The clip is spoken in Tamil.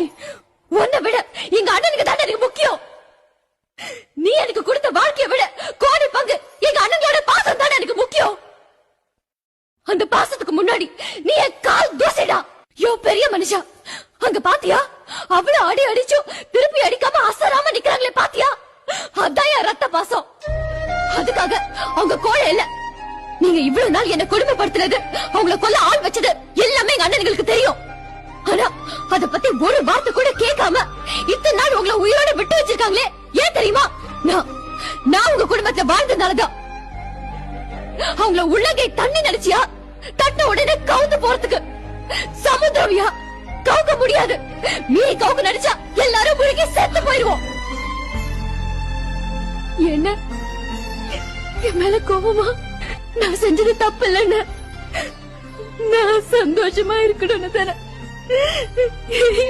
ஏய் உன்னை விட எங்க அண்ணனுக்கு தான் எனக்கு முக்கியம்? நீ எனக்கு கொடுத்த வாழ்க்கையை விட கோடி பங்கு எங்க அண்ணனோட பாசம் தான் எனக்கு முக்கியம்? அந்த பாசத்துக்கு முன்னாடி நீ என் கால் தூசிடா. யோ பெரிய மனுஷா அங்க பாத்தியா? அவ்வளவு அடி அடிச்சும் திருப்பி அடிக்காம அசராம நிக்கிறாங்களே பாத்தியா? அதான் என் ரத்த பாசம். அதுக்காக அவங்க கோழை இல்ல. நீங்க இவ்வளவு நாள் என்ன கொடுமைப்படுத்தினது அவங்கள கொல்ல ஆள் வச்சது எல்லாமே எங்க அண்ணனுங்களுக்கு அத பத்தி ஒரு வார்த்தை கூட கேட்காம இத்தனை நாள் உங்களை உயிரோட விட்டு வச்சிருக்காங்களே? ஏன் தெரியுமா? நான் நான் உங்க குடும்பத்துல வாழ்ந்ததுனாலதான். அவங்கள உள்ளங்கை தண்ணி நினைச்சியா தட்ட உடனே கவுந்து போறதுக்கு. சமுத்திரவியா? கவுக்க முடியாது. மீறி கவுக்க நினைச்சா எல்லாரும் முழுகி செத்து போயிருவோம். என்ன? என் மேல கோபமா? நான் செஞ்சது தப்பு இல்லைன்னு நான் சந்தோஷமா இருக்கணும்னு தானே. 嘿 嘿